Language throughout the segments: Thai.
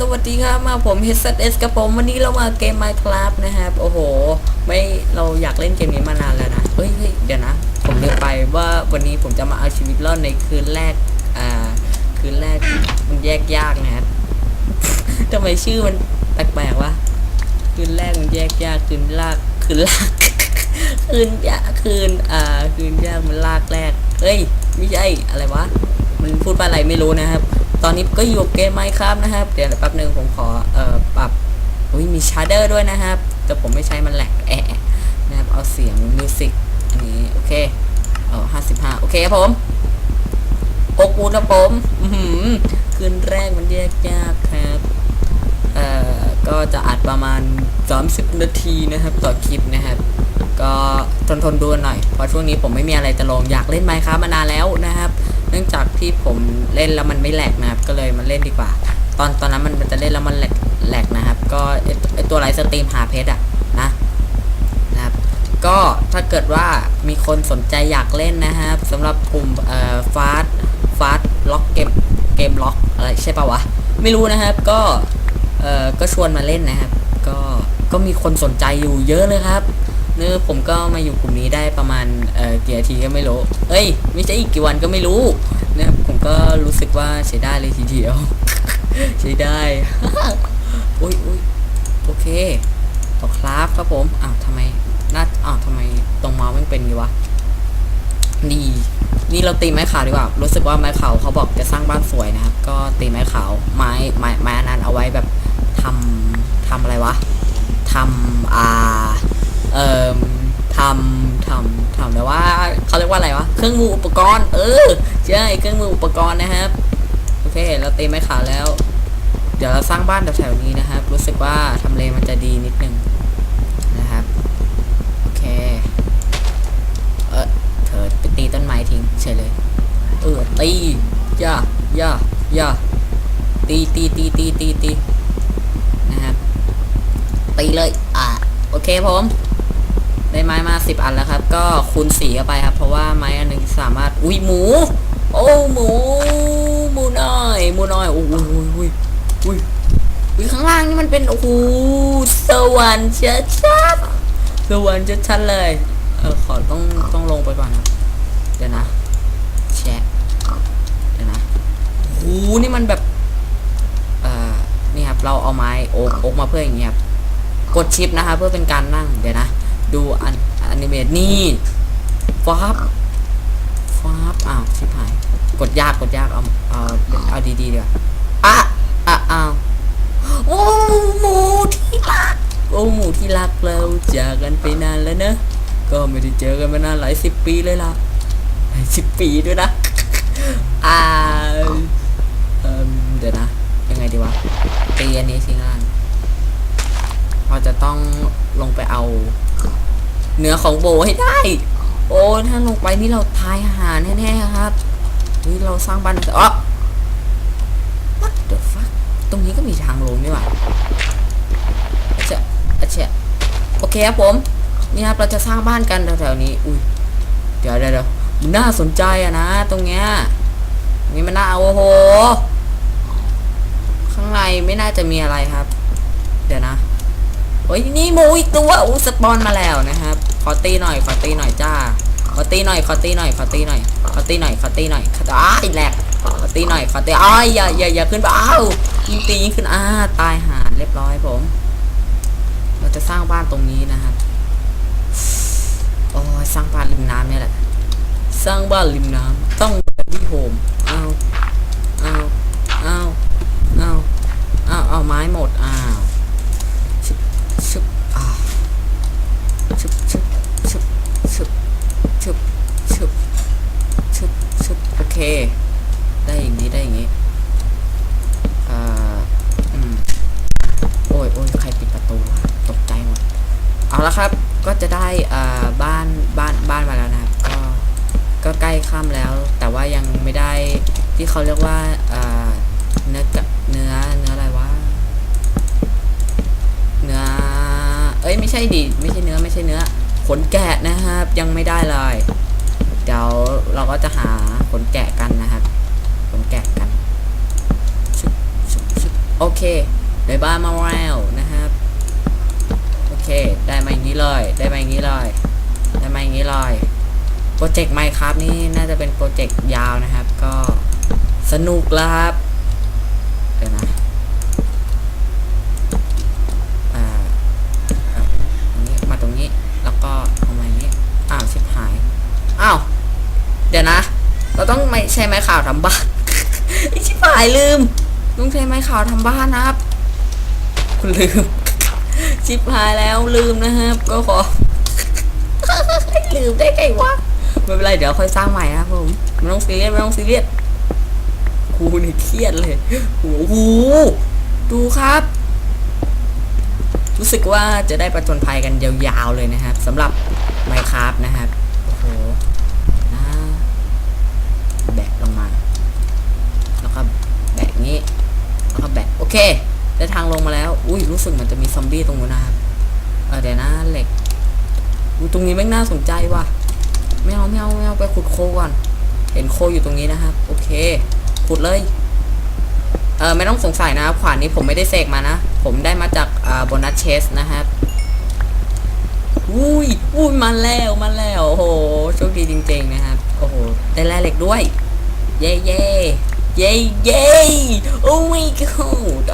สวัสดีครับมาผม h s s กับผมวันนี้เรามาเกม Minecraft นะครับ โอ้โห ไม่เราอยากเล่นเกมนี้มานานแล้วนะเฮ้ยเดี๋ยวนะ ผมลืมไปว่าวันนี้ผมจะมาเอาชีวิตรอดในคืนแรก อ่า คืนแรกมันแยกยากนะครับทำไมชื่อมันแปลกๆวะคืนแรกมันแยกยากคืนลากคืนลากคืนยากคืนอ่าคืนยากมันลากแรกเฮ้ยไม่ใช่อะไรวะ มันพูดว่าอะไรไม่รู้นะครับ ตอนนี้ก็อยู่เกมไมค์ครับนะครับ เดี๋ยวแป๊บหนึ่งผมขอเอ่อปรับอุ้ยมีชาร์เดอร์ด้วยนะครับ แต่ผมไม่ใช้มันแหลกแอะนะครับเอาเสียงมิวสิกอันนี้โอเคเออห้าสิบห้าโอเคครับผมโอกูนะผมอือหือคืนแรกมันแยกยากครับเอ่อก็จะอัดประมาณ 30 นาทีนะครับ ต่อคลิปนะครับ ก็ทนทนดูหน่อยเพราะช่วงนี้ผมไม่มีอะไรจะลงอยากเล่นไมค์ครับมานานแล้วนะครับ นื่องจากที่ผมเล่นแล้วมันไม่แหลกนะครับ ก็เลยมาเล่นดีกว่า ตอนตอนนั้นมันจะเล่นแล้วมันแหลกแหลกนะครับ ก็ไอ้ไอตัวไลฟ์สตรีมหาเพชรอะนะนะครับ ก็ถ้าเกิดว่ามีคนสนใจอยากเล่นนะครับสำหรับกลุ่มเอ่อฟาสฟาสล็อกเกมเกมล็อกอะไรใช่ปะวะ ไม่รู้นะครับก็เอ่อก็ชวนมาเล่นนะครับ ก็ก็มีคนสนใจอยู่เยอะเลยครับ เนื้อผมก็มาอยู่กลุ่มนี้ได้ประมาณเอ่อกี่นาทีก็ไม่รู้ เอ้ย ไม่ใช่อีกกี่วันก็ไม่รู้นะครับผมก็รู้สึกว่าใช้ได้เลยทีเดียว ใช้ได้อุ้ยอุ้ยโอเคต่อครับครับผมอ้าวทำไมน่าอ้าวทำไมตรงเมาส์มันเป็นอย่วะดีนี่เราตีไม้ขาวดีกว่ารู้สึกว่าไม้ขาวเขาบอกจะสร้างบ้านสวยนะครับ ก็ตีไม้ขาวไม้ไม้ไม้อันนั้นเอาไว้แบบทำทำอะไรวะทำอ่า เอ่อทำทำทำแต่ว่าเขาเรียกว่าอะไรวะ เครื่องมืออุปกรณ์ เออใช่เครื่องมืออุปกรณ์นะครับ โอเค เราเตีไม้ขาวแล้ว เดี๋ยวเราสร้างบ้านแถวๆนี้นะครับ รู้สึกว่าทำเลมันจะดีนิดนึงนะครับ โอเค เออเธอไปตีต้นไม้ทิ้งเฉยเลย เออ ตีย่าย่าย่าตีตีตีตีตีตีนะครับตีเลย อะโอเคผม ได้ไม้มาสิบอันแล้วครับ ก็คูณสี่เข้าไปครับ เพราะว่าไม้อันหนึ่งสามารถ อุ้ยหมู โอ้หมู หมูน้อย หมูน้อย โอ้ยอุ้ยอุ้ยอุ้ยอุ้ยข้างล่างนี่มันเป็นโอ้โหสวรรค์ชัดชัดๆสวรรค์ชัดชัดๆเลย เออขอต้องต้องลงไปก่อนนะเดี๋ยวนะแชะเดี๋ยวนะโอ้หนี่มันแบบเอ่อนี่ครับเราเอาไม้โอกโอกมาเพื่ออย่างเงี้ยครับกดชิปนะครับเพื่อเป็นการนั่งเดี๋ยวนะ ดูอันอนิเมตนี่ฟ้าบฟ้าบอ้าวชิบหาย กดยากกดยากเอาเอาเอาดีๆดีกว่าอะอะอ้าวโอ้หมูที่รักโอ้หมูที่รักเราจากกันไปนานแล้วเนอะก็ไม่ได้เจอกันมานานหลายสิบปีเลยล่ะหลายสิบปีด้วยนะอ่าเอิ่มเดี๋ยวนะยังไงดีวะตีอันนี้สิงานเราจะต้องลงไปเอา เหนือของโบให้ได้ โอ้ถ้าลงไปนี่เราทายหาแน่ๆครับเฮ้ยเราสร้างบ้านอ๋อ what the fuck ตรงนี้ก็มีทางลงนี่หว่าอาเชะอาเชะโอเคครับผมนี่ครับเราจะสร้างบ้านกันแถวๆนี้ อุ้ยเดี๋ยวเดี๋ยวเดี๋ยวมันน่าสนใจอะนะ ตรงเนี้ยนี่มันน่าโอ้โห ข้างในไม่น่าจะมีอะไรครับ เดี๋ยวนะ โอ้ยนี่หมูอีกตัวอู้สปอนมาแล้วนะครับ ขอตีหน่อยขอตีหน่อยจ้า ขอตีหน่อยขอตีหน่อยขอตีหน่อยขอตีหน่อยขอตีหน่อยขออ้ายแหลกขอตีหน่อยขอตีอ้ายอย่าอย่าอย่าขึ้นไปอ้าวยิงตียิงขึ้นอ้าตายหาเรียบร้อยผม เราจะสร้างบ้านตรงนี้นะครับโอ้ยสร้างบ้านริมน้ำเนี่ยแหละ สร้างบ้านริมน้ำต้องที่โฮมเอาเอาเอาเอาเอาเอาไม้หมดอ้าว เค ได้อย่างนี้ได้อย่างนี้อ่าอืมโอ้ยโอ้ยใครปิดประตูตกใจหมดเอาละครับ ก็จะได้อ่าบ้านบ้านบ้านมาแล้วนะครับก็ก็ใกล้ค่ำแล้ว แต่ว่ายังไม่ได้ที่เขาเรียกว่าอ่าเนื้อกะเนื้อเนื้ออะไรวะเนื้อเอ้ยไม่ใช่ดิไม่ใช่เนื้อไม่ใช่เนื้อขนแกะนะครับ ยังไม่ได้เลย เดี๋ยวเราก็จะหา ขนแกะกันนะครับขนแกะกันโอเคได้บ้านมาแล้วนะครับโอเค ได้มาอย่างนี้เลย ได้มาอย่างนี้เลยได้มาอย่างนี้เลยโปรเจกต์ไมค์ครับนี่น่าจะเป็นโปรเจกต์ยาวนะครับ ก็สนุกแล้วครับ เดี๋ยวนะ อ่าอะตรงนี้มาตรงนี้ แล้วก็เอามาอย่างนี้ อ้าว ชิบหาย อ้าว เดี๋ยวนะ เราต้องไม่ใช้ไม้ข่าวทำบ้านไอชิบหายลืมต้องใช้ไม้ข่าวทำบ้านนะครับ คุณลืม ชิบหายแล้วลืมนะครับ ก็ขอลืมได้ไงวะไม่เป็นไรเดี๋ยวค่อยสร้างใหม่นะครับผมไม่ต้องซีเรียสไม่ต้องซีเรียสครูนี่เครียดเลยโอ้โหดูครับ รู้สึกว่าจะได้ประจนภัยกันยาวๆเลยนะครับสำหรับไมค์ครับนะครับโอ้โหนะแบกลงมา แล้วก็ แบกงี้แล้วก็แบกโอเคได้ทางลงมาแล้ว อุ้ยรู้สึกเหมือนจะมีซอมบี้ตรงนู้นนะครับเออเดี๋ยวนะเหล็กตรงนี้แม่งน่าสนใจว่ะไม่เอาไม่เอาไม่เอาไปขุดโคก่อน เห็นโคอยู่ตรงนี้นะครับ โอเค ขุดเลยเออไม่ต้องสงสัยนะครับขวานนี้ผมไม่ได้เสกมานะ ผมได้มาจากอ่าโบนัสเชสนะครับอุ้ยอุ้ยมาแล้วมาแล้วโอ้โหโชคดีจริง ๆ นะครับ โอ้โหได้แร่เหล็กด้วย เย้เย้ เย้เย้โอ้ไม่ก็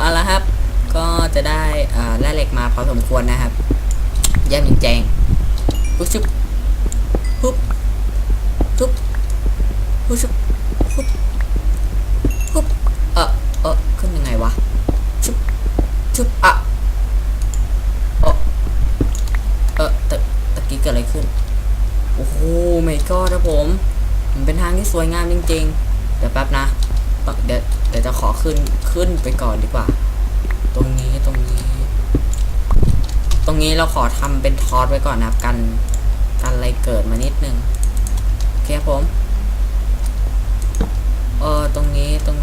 เอาละครับ ก็จะได้อ่าแร่เหล็กมาพอสมควรนะครับเยี่ยมจริงปุ๊บชุบปุ๊บปุ๊บปุ๊บชุบปุ๊บปุ๊บเออเออขึ้นยังไงวะชุบชุบอะเออเออตะตะกี้เกิดอะไรขึ้นโอ้โหไม่ก็นะผม มันเป็นทางที่สวยงามจริงๆ เดี๋ยวแป๊บนะ เดี๋ยวเดี๋ยวจะขอขึ้นขึ้นไปก่อนดีกว่า ตรงนี้ตรงนี้ ตรงนี้เราขอทำเป็นทอสไว้ก่อนนะครับ กันกันอะไรเกิดมานิดนึงโอเคครับผมเออตรงนี้ตรง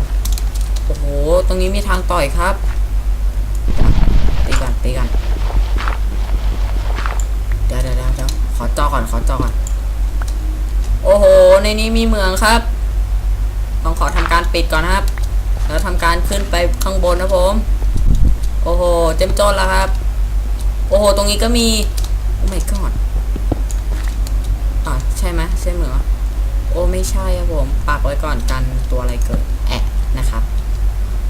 โอ้โหตรงนี้มีทางต่อยครับตีกันตีกันเดี๋ยวเดี๋ยวเดี๋ยวเดี๋ยวขอจอก่อนขอจอก่อนโอ้โห ในนี้มีเมืองครับ้องขอทำการปิดก่อนนะครับ แล้วทำการขึ้นไปข้างบนนะผม โอ้โหเจ้มจนแล้วครับ โอ้โห ตรงนี้ก็มี โอ้ my god อะใช่ไหมใช่เหมือโอ้ไม่ใช่ครับผมปักไว้ก่อนกันตัวอะไรเกิดแอะนะครับ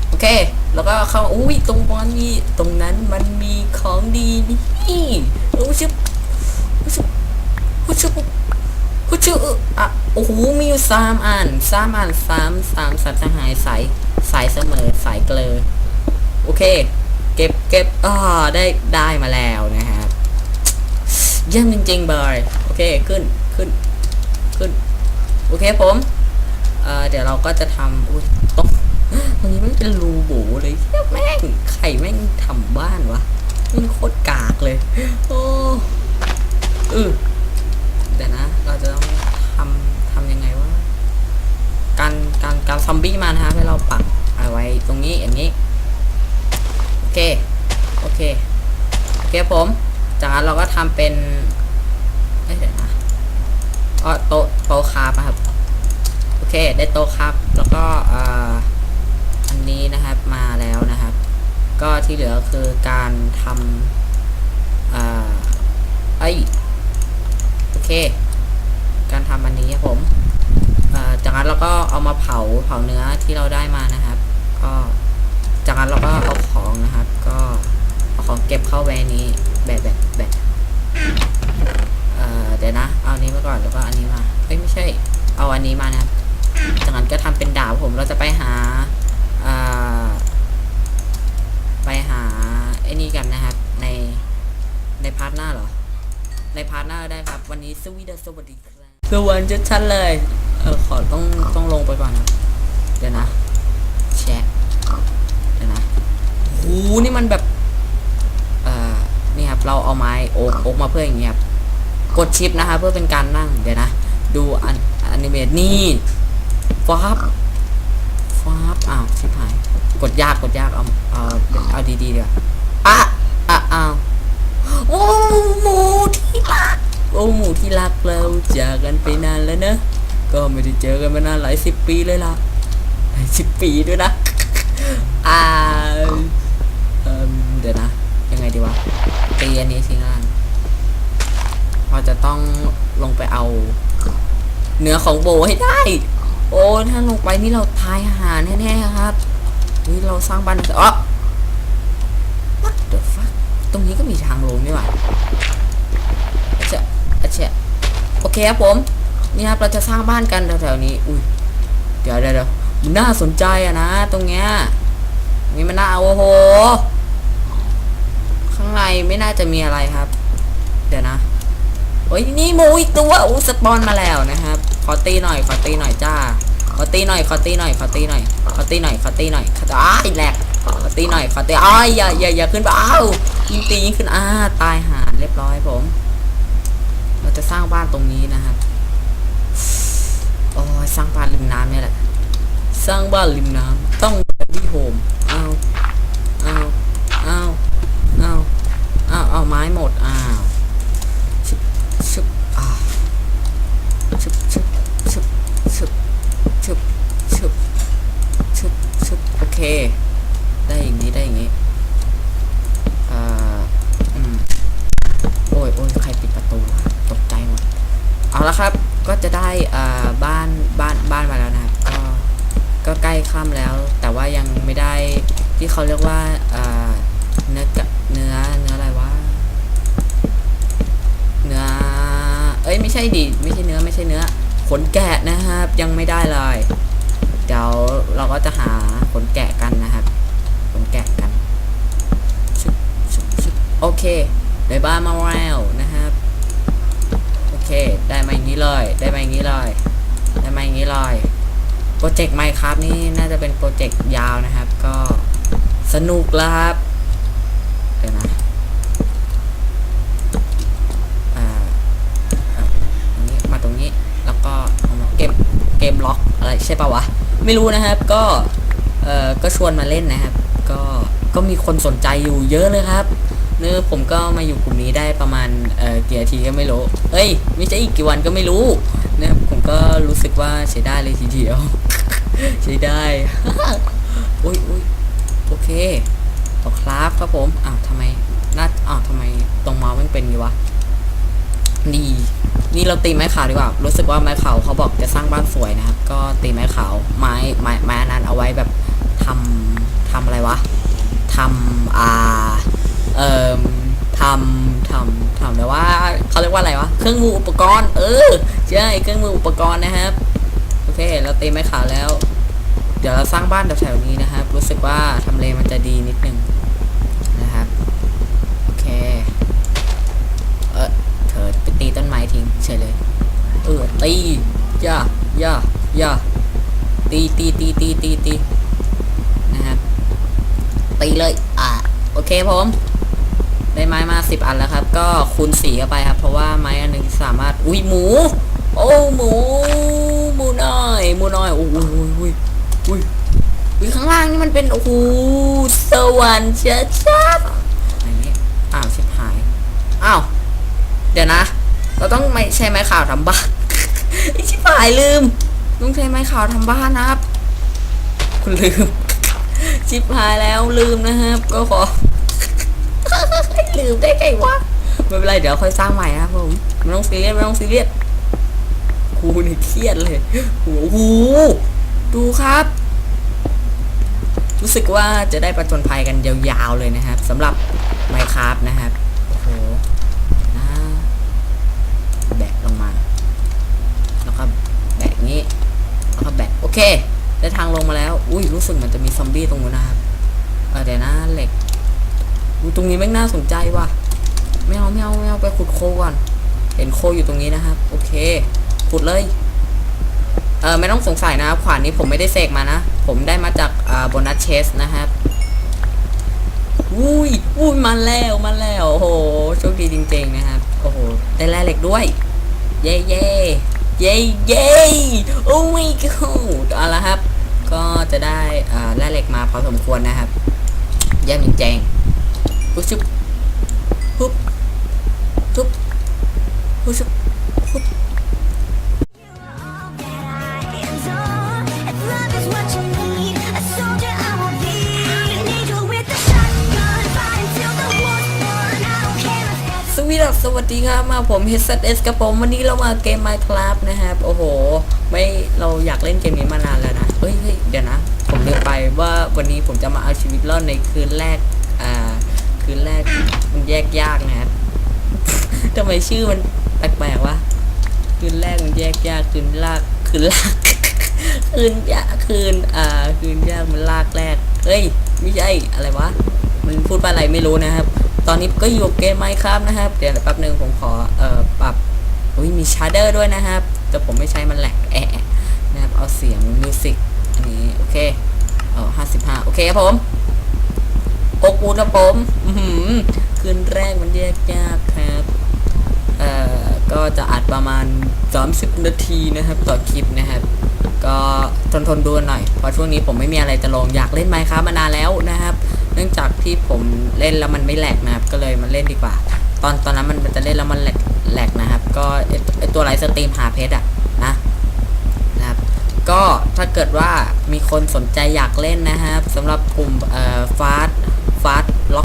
โอเค แล้วก็เข้าอุ้ยตรงบอลนี้ตรงนั้นมันมีของดีนี่โอ้ชิบโอ้ชิบโอ้ชิบ กูชื่ออะโอ้โหมีอยู่สามอันสามอันสามสามสัตว์หายสายสายเสมอสายเกลอโอเค เก็บเก็บอ่าได้ได้มาแล้วนะครับเยี่ยมจริงๆเบยโอเคขึ้นขึ้นขึ้นโอเคผมเอ่อเดี๋ยวเราก็จะทำอุ้ยตรงตรงนี้ไม่เป็นรูโบเลยเหี้ยแม่งไข่แม่งทำบ้านวะม่งโคตรกากเลย โอ้เออ เดี๋ยวนะ เราจะต้องทำทำยังไงวะการการการซอมบี้มานะครับให้เราปักเอาไว้ตรงนี้อย่างนี้ โอเค โอเค โอเคผม จากนั้นเราก็ทำเป็นเอ้ยเดี๋ยวนะอ๋อโต๊ะโต๊ะคาบอะครับ โอเค ได้โต๊ะครับ แล้วก็ออันนี้นะครับมาแล้วนะครับ ก็ที่เหลือคือการทำอ่าไอ เค การทำอันนี้ครับผมจากนั้นเราก็เอามาเผาเผาเนื้อที่เราได้มานะครับ ก็จากนั้นเราก็เอาของนะครับ ก็เอาของเก็บเข้าไว้นนี้แบบแบบแบบเดี๋ยวนะ เอาอันนี้มาก่อนแล้วก็อันนี้มาเอ้ยไม่ใช่ เอาอันนี้มานะครับ จากนั้นก็ทำเป็นดาบผม เราจะไปหาอ่าไปหาไอ้นี่กันนะครับ ในในพาร์ทหน้าเหรอ ในพาร์ทหน้าได้ครับ วันนี้สวีเดสวัสดีครับสวัสดีชัดเลย เออขอต้องต้องลงไปก่อนนะ เดี๋ยวนะ แชะเดี๋ยวนะโหนี่มันแบบ เอ่อ นี่ครับ เราเอาไม้โอ๊กโอ๊กมาเพื่ออย่างเงี้ยครับ กดชิปนะครับเพื่อเป็นการนั่ง เดี๋ยวนะ ดูอันอนิเมตนี่ฟ้าบฟ้าบอ้าวชิบหาย กดยากกดยากเอาเอาเอาดีๆเดี๋ยวอะอะอ้าวโอ้หมูที่รัก โอ้หมูที่รักเราจากกันไปนานแล้วเนอะก็ไม่ได้เจอกันมานานหลายสิบปีเลยล่ะหลายสิบปีด้วยนะอ่าเอ่มเดี๋ยวนะ ยังไงดีวะตีอันนี้สิงานพอจะต้องลงไปเอา เนื้อของโบให้ได้ โอ้ถ้าลงไปนี่เราทายหารแน่ๆครับเฮ้ยเราสร้างบ้านอ๋อ what the fuck ตรงนี้ก็มีทางลงนี่หว่า เชะอาชะโอเคครับผมนี่ครับเราจะสร้างบ้านกันแถวๆนี้ อุ้ยเดี๋ยวเดี๋ยวเดี๋ยวมันน่าสนใจอะนะ ตรงเนี้ยนี่มันน่าโอ้โห ข้างในไม่น่าจะมีอะไรครับ เดี๋ยวนะโอ้ยนี่หมูอีกตัวอู้สปอนมาแล้วนะครับ ขอตีหน่อย ขอตีหน่อยจ้า ขอตีหน่อย ขอตีหน่อย ขอตีหน่อย ขอตีหน่อย ขอตีหน่อยขออ้ายแหลกขอตีหน่อย ขอตีอ้ายอย่าอย่าอย่าขึ้นไปอ้าวยิงตียิงขึ้นอ้าตายหาเรียบร้อยผม เราจะสร้างบ้านตรงนี้นะครับโอ้สร้างบ้านริมน้ำเนี่ยแหละ สร้างบ้านริมน้ำต้องที่โฮมเอาเอาเอาเอาเอาเอาไม้หมดอ้าวะนะครับ ยังไม่ได้เลย เดี๋ยวเราก็จะหาขนแกะกันนะครับขนแกะกันชุบชุบชุบโอเคได้บ้านมาแล้วนะครับโอเค ได้มาอย่างนี้เลย ได้มาอย่างนี้เลยได้มาอย่างนี้เลยโปรเจกต์ไมค์ครับนี่น่าจะเป็นโปรเจกต์ยาวนะครับ ก็สนุกแล้วครับเดี๋ยวนะ อ่าอะตรงนี้มาตรงนี้ แล้วก็เอามาเกม ล็อกอะไรใช่ปะวะ ไม่รู้นะครับ ก็เอ่อก็ชวนมาเล่นนะครับ ก็ก็มีคนสนใจอยู่เยอะเลยครับเนื้อผมก็มาอยู่กลุ่มนี้ได้ประมาณเอ่อกี่นาทีก็ไม่รู้เอ้ย ไม่ใช่อีกกี่วันก็ไม่รู้นะครับผมก็รู้สึกว่าใช้ได้เลยทีเดียว ใช้ได้อุ้ยอุ้ยโอเคต่อครับครับผมอ้าวทำไมน่าอ้าวทำไมตรงเมาส์มันเป็นอย่างวะดี นี่เราตีไม้ขาวดีกว่า รู้สึกว่าไม้ขาวเขาบอกจะสร้างบ้านสวยนะครับ ก็ตีไม้ขาวไม้ไม้ไม้อันนั้นเอาไว้แบบทำทำอะไรวะทำอ่าเอ่อทำทำทำแต่ว่าเขาเรียกว่าอะไรวะ เครื่องมืออุปกรณ์ เออใช่เครื่องมืออุปกรณ์นะครับ โอเค เราตีไม้ขาวแล้ว เดี๋ยวเราสร้างบ้านแถวๆนี้นะครับ รู้สึกว่าทำเลมันจะดีนิดนึงนะครับ โอเค เออเธอไปตีต้นไม้ ทิ้งเฉยเลย เออตีย่าย่าย่าตีตีตีตีตีตีนะครับตีเลย อะ โอเคผมได้ไม้มาสิบอันแล้วครับ ก็คูณสี่เข้าไปครับ เพราะว่าไม้อันหนึงสามารถ อุ้ยหมู โอ้หมู หมูน้อย หมูน้อย โอ้ยอุ้ยอุ้ยอุ้ยอุ้ยข้างล่างนี่มันเป็น โอ้โห สวรรค์ชัดชัดๆอันนี้อ้าวชิบหาย อ้าว เดี๋ยวนะ เราต้องไม่ใช้ไม้ขาวทำบ้านไอชิบหายลืมต้องใช้ไม้ขาวทำบ้านนะครับ คุณลืม ชิบหายแล้วลืมนะครับ ก็ขอลืมได้ไงวะไม่เป็นไรเดี๋ยวค่อยสร้างใหม่นะครับผมไม่ต้องซีเรียสไม่ต้องซีเรียสครูนี่เครียดเลยโอ้โหดูครับ รู้สึกว่าจะได้ประจนภัยกันยาวๆเลยนะครับสำหรับไมค์ครับนะครับ โอ้โหนะแบกลงมา แล้วก็แบกงี้ แล้วก็แบกโอ เค ได้ทางลงมาแล้ว อุ้ยรู้สึกเหมือนจะมีซอมบี้ตรงนู้นนะครับ เออเดี๋ยวนะเหล็กตรงนี้แม่งน่าสนใจว่ะไม่เอาไม่เอาไม่เอาไปขุดโคก่อน เห็นโคอยู่ตรงนี้นะครับ โอเค ขุดเลย เออไม่ต้องสงสัยนะครับ ขวานนี้ผมไม่ได้เสกมานะ ผมได้มาจากอ่าโบนัสเชสนะครับอุ้ยอุ้ยมาแล้วมาแล้ว โอ้โหโชคดีจริง ๆ นะครับ โอ้โห ได้แร่เหล็กด้วย เย้เย้ เย้เย้โอ้ไม่กูเอาละครับ ก็จะได้อ่าแร่เหล็กมาพอสมควรนะครับเยี่ยมจริงปุ๊บชุบปุ๊บปุ๊บปุ๊บชุบปุ๊บ วีดัสสวัสดีครับมาผม HSS กับผมวันนี้เรามาเกม Minecraft นะครับ โอ้โห ไม่เราอยากเล่นเกมนี้มานานแล้วนะเฮ้ยเฮ้ยเดี๋ยวนะ ผมลืมไปว่าวันนี้ผมจะมาเอาชีวิตรอดในคืนแรก อ่า คืนแรกมันแยกยากนะครับทำไมชื่อมันแปลกๆวะคืนแรกมันแยกยากคืนลากคืนลากคืนยากคืนอ่าคืนยากมันลากแรกเฮ้ยไม่ใช่อะไรวะมันพูดว่าอะไรไม่รู้นะครับ ตอนนี้ก็อยู่กับเกมไมค์ครับนะครับ เดี๋ยวแป๊บหนึ่งผมขอเอ่อปรับอุ้ยมีชาร์เดอร์ด้วยนะครับ แต่ผมไม่ใช้มันแหลกแอะนะครับ เอาเสียงมิวสิกอันนี้โอเคเออห้าสิบห้าโอเคครับผมหกปูนครับผมอือหือคืนแรกมันแยกยากครับ เอ่อ ก็จะอัดประมาณ 30 นาทีนะครับ ต่อคลิปนะครับ ก็ทนทนดูหน่อย เพราะช่วงนี้ผมไม่มีอะไรจะลงอยากเล่นไมค์ครับมานานแล้วนะครับ นื่องจากที่ผมเล่นแล้วมันไม่แหลกนะครับ ก็เลยมาเล่นดีกว่า ตอนตอนนั้นมันจะเล่นแล้วมันแหลกแหลกนะครับ ก็ไอตัวไลฟ์สตรีมหาเพชรอะนะนะครับ ก็ถ้าเกิดว่ามีคนสนใจอยากเล่นนะครับสำหรับกลุ่มเอ่อฟาสฟาสล็อก